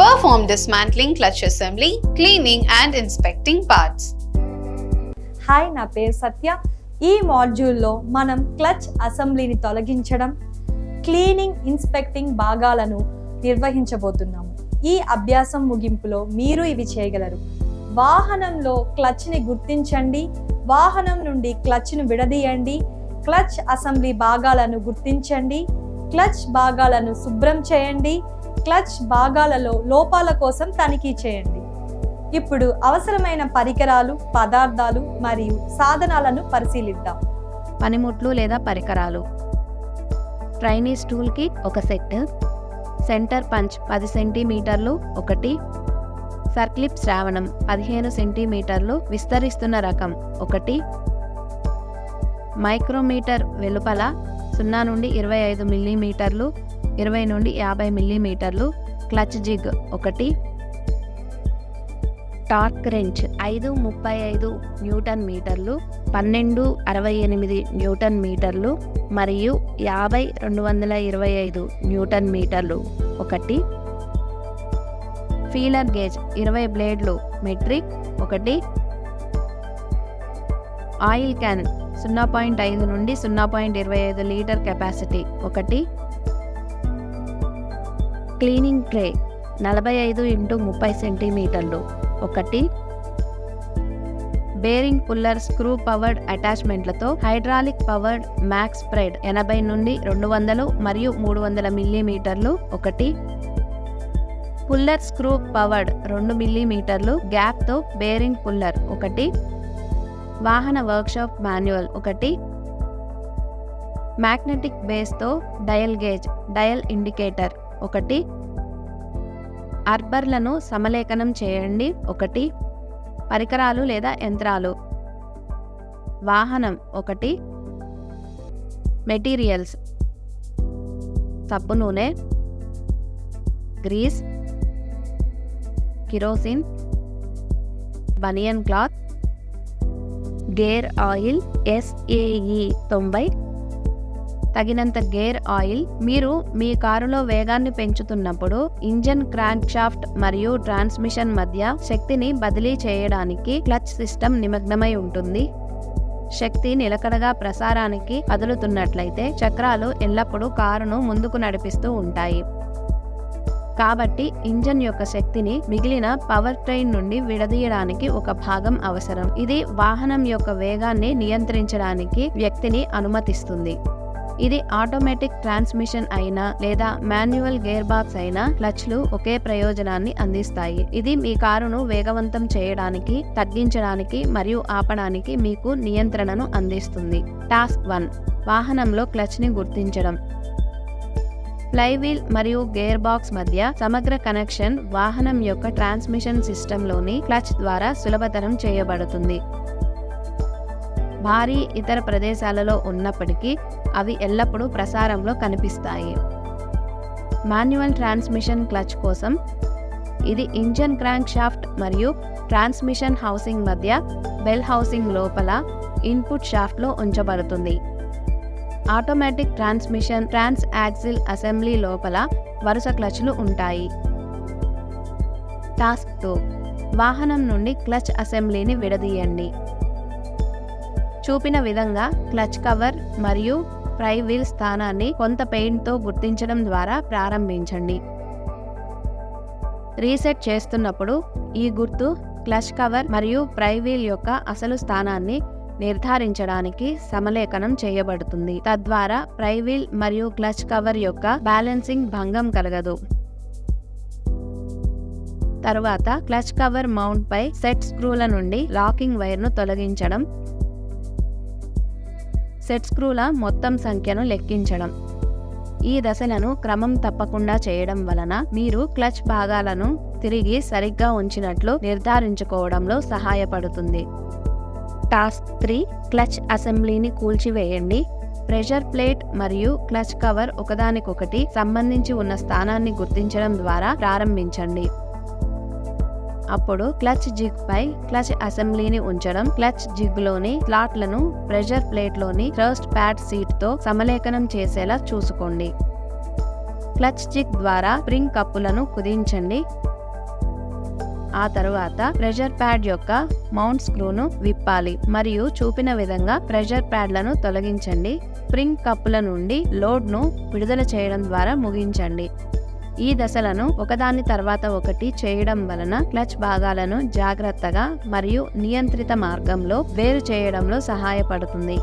Perform dismantling clutch assembly, cleaning and inspecting parts. Hi నా పేరు సత్య. ఈ మాడ్యూల్లో మనం క్లచ్ అసెంబ్లీని తొలగించడం క్లీనింగ్ ఇన్స్పెక్టింగ్ భాగాలను నిర్వహించబోతున్నాము. ఈ అభ్యాసం ముగింపులో మీరు ఇవి చేయగలరు. వాహనంలో క్లచ్ని గుర్తించండి వాహనం నుండి క్లచ్ను విడదీయండి క్లచ్ అసెంబ్లీ భాగాలను గుర్తించండి క్లచ్ భాగాలను శుభ్రం చేయండి క్లచ్ భాగాలలో లోపాల కోసం తనిఖీ చేయండి. ఇప్పుడు అవసరమైన పరికరాలు పదార్థాలు మరియు సాధనాలను పరిశీలిద్దాం. పనిముట్లు లేదా పరికరాలు. ట్రైనీ టూల్కి ఒక సెట్. సెంటర్ పంచ్ పది సెంటీమీటర్లు ఒకటి. సర్క్లిప్ శ్రావణం పదిహేను సెంటీమీటర్లు విస్తరిస్తున్న రకం ఒకటి. మైక్రోమీటర్ వెలుపల సున్నా నుండి ఇరవై ఐదు మిల్లీమీటర్లు ఇరవై నుండి యాభై మిల్లీమీటర్లు క్లచ్ జిగ్ ఒకటి టార్క్ రెంచ్ ఐదు ముప్పై ఐదు న్యూటన్ మీటర్లు పన్నెండు అరవై ఎనిమిది న్యూటన్ మీటర్లు మరియు యాభై రెండు వందల ఇరవై ఐదు న్యూటన్ మీటర్లు ఒకటి. ఫీలర్ గేజ్ ఇరవై బ్లేడ్లు మెట్రిక్ ఒకటి. ఆయిల్ క్యాన్ సున్నా పాయింట్ ఐదు నుండి సున్నా పాయింట్ ఇరవై ఐదు లీటర్ కెపాసిటీ ఒకటి. క్లీనింగ్ ట్రే నలభై ఐదు ఇంటూ ముప్పై సెంటీమీటర్లు. ఒకటి. బేరింగ్ పుల్లర్ స్క్రూ పవర్డ్ అటాచ్మెంట్లతో హైడ్రాలిక్ పవర్డ్ మ్యాక్స్ స్ప్రెడ్ ఎనభై నుండి రెండు వందలు మరియు మూడు వందల మిల్లీమీటర్లు. ఒకటి. పుల్లర్ స్క్రూ పవర్డ్ రెండు మిల్లీమీటర్లు గ్యాప్తో బేరింగ్ పుల్లర్. ఒకటి. వాహన వర్క్షాప్ మాన్యువల్. ఒకటి. మ్యాగ్నెటిక్ బేస్తో డయల్ గేజ్ డయల్ ఇండికేటర్. ఒకటి. అర్బర్లను సమలేఖనం చేయండి. ఒకటి. పరికరాలు లేదా యంత్రాలు. వాహనం ఒకటి. మెటీరియల్స్. సబ్బు నూనె. Grease. Kerosene. Banian cloth. Gear oil SAE తొంభై. తగినంత గేర్ ఆయిల్ మీరు మీ కారులో వేగాన్ని పెంచుతున్నప్పుడు ఇంజన్ క్రాంక్ షాఫ్ట్ మరియు ట్రాన్స్మిషన్ మధ్య శక్తిని బదిలీ చేయడానికి క్లచ్ సిస్టమ్ నిమగ్నమై ఉంటుంది. శక్తి నిలకడగా ప్రసారానికి కదులుతున్నట్లయితే చక్రాలు ఎల్లప్పుడూ కారును ముందుకు నడిపిస్తూ ఉంటాయి. కాబట్టి ఇంజన్ యొక్క శక్తిని మిగిలిన పవర్ ట్రైన్ నుండి విడదీయడానికి ఒక భాగం అవసరం. ఇది వాహనం యొక్క వేగాన్ని నియంత్రించడానికి వ్యక్తిని అనుమతిస్తుంది. ఇది ఆటోమేటిక్ ట్రాన్స్మిషన్ అయినా లేదా మాన్యువల్ గేర్ బాక్స్ అయినా క్లచ్లు ఒకే ప్రయోజనాన్ని అందిస్తాయి. ఇది మీ కారును వేగవంతం చేయడానికి తగ్గించడానికి మరియు ఆపడానికి మీకు నియంత్రణను అందిస్తుంది. Task one. వాహనంలో క్లచ్ని గుర్తించడం. ఫ్లైవీల్ మరియు గేర్ బాక్స్ మధ్య సమగ్ర కనెక్షన్ వాహనం యొక్క ట్రాన్స్మిషన్ సిస్టంలోని క్లచ్ ద్వారా సులభతరం చేయబడుతుంది. భారీ ఇతర ప్రదేశాలలో ఉన్నప్పటికీ అవి ఎల్లప్పుడూ ప్రసారంలో కనిపిస్తాయి. మాన్యువల్ ట్రాన్స్మిషన్ క్లచ్ కోసం ఇది ఇంజన్ క్రాంక్ షాఫ్ట్ మరియు ట్రాన్స్మిషన్ హౌసింగ్ మధ్య బెల్ హౌసింగ్ లోపల ఇన్పుట్ షాఫ్ట్లో ఉంచబడుతుంది. Automatic transmission trans axle assembly లోపల వరుస క్లచ్లు ఉంటాయి. Task two. వాహనం నుండి క్లచ్ అసెంబ్లీని విడదీయండి. చూపిన విధంగా క్లచ్ కవర్ మరియు ఫ్రై వీల్ స్థానాన్ని కొంత పెయింట్తో గుర్తించడం ద్వారా ప్రారంభించండి. రీసెట్ చేస్తున్నప్పుడు ఈ గుర్తు క్లచ్ కవర్ మరియు ఫ్రై వీల్ యొక్క అసలు స్థానాన్ని నిర్ధారించడానికి సమలేఖనం చేయబడుతుంది. తద్వారా ఫ్రై వీల్ మరియు క్లచ్ కవర్ యొక్క బ్యాలెన్సింగ్ భంగం కలగదు. తరువాత క్లచ్ కవర్ మౌంట్ పై సెట్ స్క్రూల నుండి లాకింగ్ వైర్ను తొలగించడం సెట్ స్క్రూల మొత్తం సంఖ్యను లెక్కించడం. ఈ దశలను క్రమం తప్పకుండా చేయడం వలన మీరు క్లచ్ భాగాలను తిరిగి సరిగ్గా ఉంచినట్లు నిర్ధారించుకోవడంలో సహాయపడుతుంది. టాస్క్ త్రీ క్లచ్ అసెంబ్లీని కూల్చివేయండి. ప్రెషర్ ప్లేట్ మరియు క్లచ్ కవర్ ఒకదానికొకటి సంబంధించి ఉన్న స్థానాన్ని గుర్తించడం ద్వారా ప్రారంభించండి. అప్పుడు క్లచ్ జిగ్ పై క్లచ్ అసెంబ్లీని ఉంచడం క్లచ్ జిగ్లోని స్లాట్లను ప్రెషర్ ప్లేట్లోని థ్రస్ట్ ప్యాడ్ సీట్తో సమలేఖనం చేసేలా చూసుకోండి. క్లచ్ జిగ్ ద్వారా స్ప్రింగ్ కప్పులను కుదించండి. ఆ తరువాత ప్రెషర్ ప్యాడ్ యొక్క మౌంట్ స్క్రూను విప్పాలి మరియు చూపిన విధంగా ప్రెషర్ ప్యాడ్లను తొలగించండి. స్ప్రింగ్ కప్పుల నుండి లోడ్ను విడుదల చేయడం ద్వారా ముగించండి. ఈ దశలను ఒకదాని తర్వాత ఒకటి చేయడం వలన క్లచ్ భాగాలను జాగ్రత్తగా మరియు నియంత్రిత మార్గంలో వేరు చేయడంలో సహాయపడుతుంది.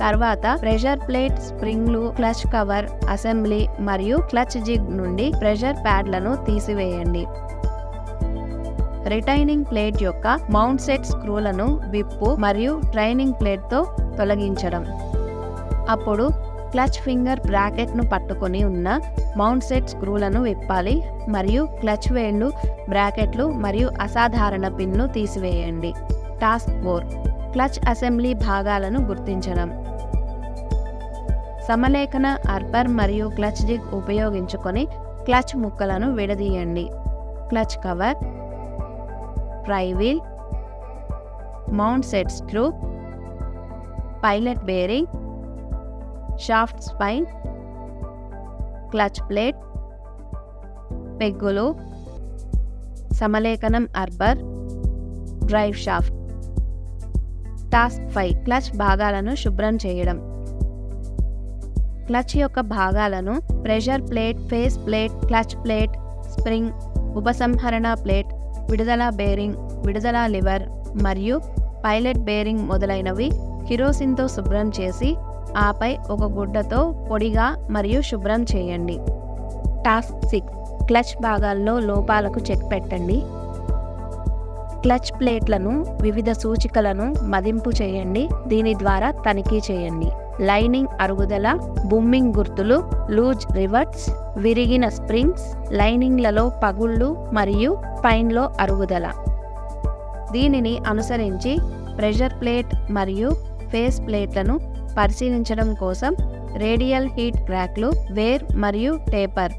తర్వాత ప్రెషర్ ప్లేట్ స్ప్రింగ్లు క్లచ్ కవర్ అసెంబ్లీ మరియు క్లచ్ జిగ్ నుండి ప్రెషర్ ప్యాడ్లను తీసివేయండి. రిటైనింగ్ ప్లేట్ యొక్క మౌంట్ సెట్ స్క్రూలను విప్పు మరియు ట్రైనింగ్ ప్లేట్తో తొలగించడం. అప్పుడు క్లచ్ ఫింగర్ బ్రాకెట్ను పట్టుకొని ఉన్న మౌంట్ సెట్ స్క్రూలను విప్పాలి మరియు క్లచ్ వేళ్ళు బ్రాకెట్లు మరియు అసాధారణ పిన్ను తీసివేయండి. Task four. క్లచ్ అసెంబ్లీ భాగాలను గుర్తించడం. సమలేఖన అర్బర్ మరియు క్లచ్ జిగ్ ఉపయోగించుకొని క్లచ్ ముక్కలను విడదీయండి. Clutch cover. Flywheel mount set screw. Pilot bearing. Shaft spline clutch plate పెగ్గులు సమలేఖనం arbor drive shaft. Task five clutch భాగాలను శుభ్రం చేయడం. క్లచ్ యొక్క భాగాలను pressure plate face plate clutch plate spring ఉపసంహరణ ప్లేట్ విడుదల బేరింగ్ విడుదల లివర్ మరియు పైలట్ బేరింగ్ మొదలైనవి కిరోసిన్తో శుభ్రం చేసి ఆపై ఒక గుడ్డతో పొడిగా మరియు శుభ్రం చేయండి. Task six. క్లచ్ భాగాల్లో లోపాలకు చెక్ పెట్టండి. క్లచ్ ప్లేట్లను వివిధ సూచికలను మదింపు చేయండి. దీని ద్వారా తనిఖీ చేయండి. లైనింగ్ అరుగుదల బుమ్మింగ్ గుర్తులు లూజ్ రివర్ట్స్ విరిగిన స్ప్రింగ్స్ లైనింగ్లలో పగుళ్ళు మరియు పైన్లో అరుగుదల. దీనిని అనుసరించి ప్రెషర్ ప్లేట్ మరియు ఫేస్ ప్లేట్లను పరిశీలించడం కోసం రేడియల్ హీట్ క్రాక్లు వేర్ మరియు టేపర్.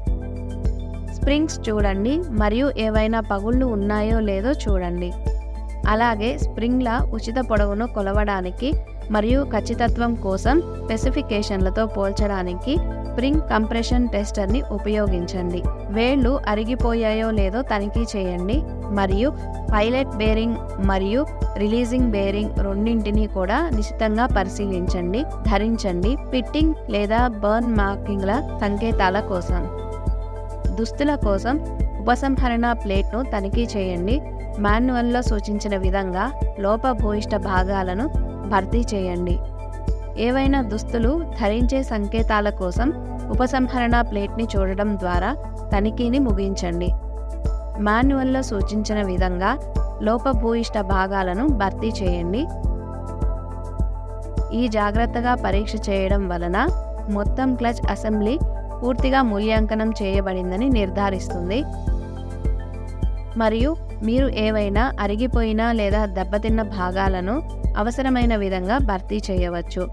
స్ప్రింగ్స్ చూడండి మరియు ఏవైనా పగుళ్ళు ఉన్నాయో లేదో చూడండి. అలాగే స్ప్రింగ్ల ఉచిత పొడవును కొలవడానికి మరియు ఖచ్చితత్వం కోసం స్పెసిఫికేషన్లతో పోల్చడానికి స్ప్రింగ్ కంప్రెషన్ టెస్టర్ని ఉపయోగించండి. వేళ్ళు అరిగిపోయాయో లేదో తనిఖీ చేయండి మరియు పైలట్ బేరింగ్ మరియు రిలీజింగ్ బేరింగ్ రెండింటినీ కూడా నిశితంగా పరిశీలించండి ధరించండి. ఫిట్టింగ్ లేదా బర్న్ మార్కింగ్ల సంకేతాల కోసం దుస్తుల కోసం ఉపసంహరణ ప్లేట్ను తనిఖీ చేయండి. మాన్యువల్లో సూచించిన విధంగా లోపభూయిష్ట భాగాలను భర్తీ చేయండి. ఏవైనా దుస్తులు ధరించే సంకేతాల కోసం ఉపసంహరణ ప్లేట్ని చూడడం ద్వారా తనిఖీని ముగించండి. మాన్యువల్లో సూచించిన విధంగా లోపభూయిష్ట భాగాలను భర్తీ చేయండి. ఈ జాగ్రత్తగా పరీక్ష చేయడం వలన మొత్తం క్లచ్ అసెంబ్లీ పూర్తిగా మూల్యాంకనం చేయబడిందని నిర్ధారిస్తుంది. మరియు మీరు ఏవైనా అరిగిపోయిన లేదా దెబ్బతిన్న భాగాలను అవసరమైన విధంగా భర్తీ చేయవచ్చు.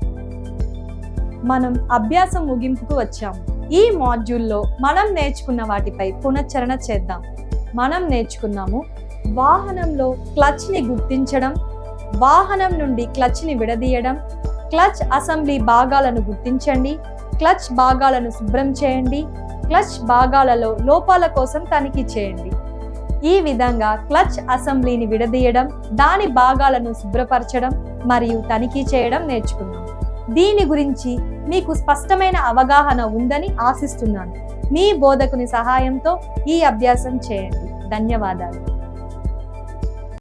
మనం అభ్యాసం ముగింపుకు వచ్చాము ఈ మాడ్యూల్లో మనం నేర్చుకున్న వాటిపై పునశ్చరణ చేద్దాం. మనం నేర్చుకున్నాము వాహనంలో క్లచ్ని గుర్తించడం వాహనం నుండి క్లచ్ని విడదీయడం క్లచ్ అసెంబ్లీ భాగాలను గుర్తించండి క్లచ్ భాగాలను శుభ్రం చేయండి క్లచ్ భాగాలలో లోపాల కోసం తనిఖీ చేయండి. ఈ విధంగా క్లచ్ అసెంబ్లీని విడదీయడం దాని భాగాలను శుభ్రపరచడం మరియు తనిఖీ చేయడం నేర్చుకున్నాం. దీని గురించి మీకు స్పష్టమైన అవగాహన ఉందని ఆశిస్తున్నాను. మీ బోధకుని సహాయంతో ఈ అభ్యాసం చేయండి. ధన్యవాదాలు.